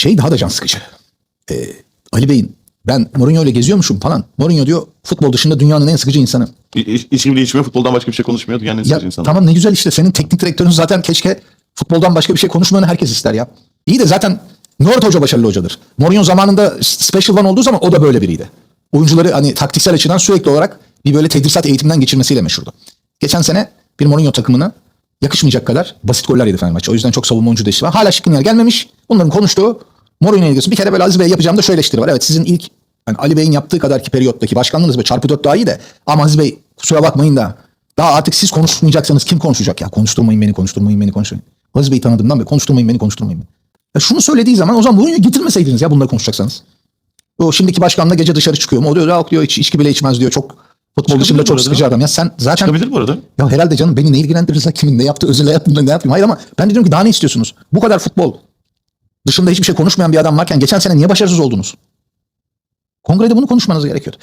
Şey daha da can sıkıcı. Ee, Ali Bey'in ben Mourinho ile geziyormuşum falan. Mourinho diyor futbol dışında dünyanın en sıkıcı insanı. İ- İçki bile içmiyor, futboldan başka bir şey konuşmuyor. Yani Ya ya, insan. tamam ne güzel işte senin teknik direktörün zaten keşke futboldan başka bir şey konuşmayanı herkes ister ya. İyi de zaten Nurt Hoca başarılı hocadır. Mourinho zamanında Special One olduğu zaman o da böyle biriydi. Oyuncuları hani taktiksel açıdan sürekli olarak bir böyle tedrisat eğitiminden geçirmesiyle meşhurdu. Geçen sene bir Mourinho takımına yakışmayacak kadar basit goller yedi Fenerbahçe. O yüzden çok savunma oyuncu değişti. Hala Şikrinyar gelmemiş. Bunların konuştuğu Mourinho'ya ilgisi. Bir kere böyle Aziz Bey yapacağım da şöyle eleştiri var. Evet sizin ilk yani Ali Bey'in yaptığı kadar ki periyottaki başkanlığınız ve çarpı dört daha iyi de ama Aziz Bey kusura bakmayın da daha artık siz konuşmayacaksanız kim konuşacak ya? Konuşturmayın beni, konuşturmayın beni, konuşturmayın. Aziz Bey'i tanıdığımdan beri konuşturmayın beni, konuşturmayın beni. Ya şunu söylediği zaman o zaman Mourinho'yu getirmeseydiniz ya bunları konuşacaksanız. O şimdiki başkan da gece dışarı çıkıyor mu? O diyor rahatlıyor, hiç içki bile içmez diyor. Çok futbol dışında çok sıkıcı adam. Ya sen zaten Çıkabilir bu arada. ya herhalde canım beni ne ilgilendirirse kimin ne yaptığı özel hayatımda ne yapayım. Hayır ama ben de diyorum ki daha ne istiyorsunuz? Bu kadar futbol dışında hiçbir şey konuşmayan bir adam varken geçen sene niye başarısız oldunuz? Kongrede bunu konuşmanız gerekiyordu.